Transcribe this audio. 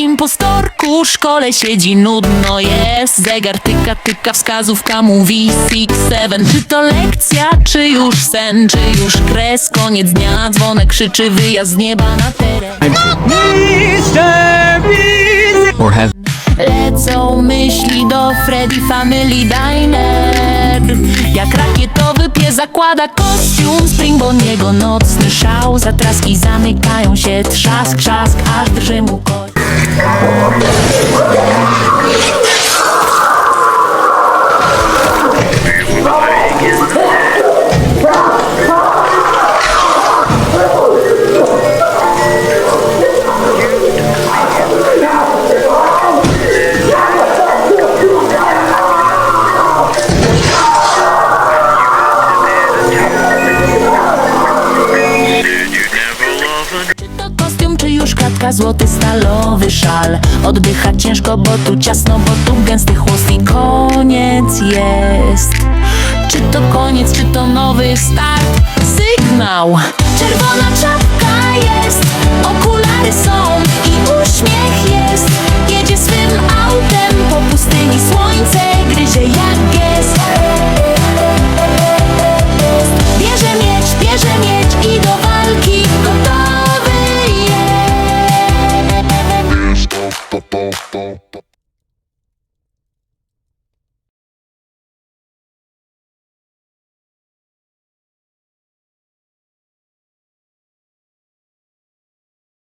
impostorku, szkole siedzi, nudno jest Zegar tyka, tyka, wskazówka mówi six, seven. Czy to lekcja, czy już sen, czy już kres? Koniec dnia, dzwonek krzyczy, wyjazd z nieba na teren. Or has Lecą myśli do Freddy Family Diner. Jak rakietowy pies zakłada kostium Springboniego nocny szał. Zatraski zamykają się, trzask, trzask Aż drży mu złoty stalowy szal. Oddycha ciężko, bo tu ciasno, bo tu gęsty chłost i koniec jest. Czy to koniec, czy to nowy start? Sygnał! Czerwona czapka jest, okulary są i uśmiech jest. Jedzie swym autem po pustyni, słońce gryzie jak gest. Bierze miecz, bierze miecz i do walki gotowy jest.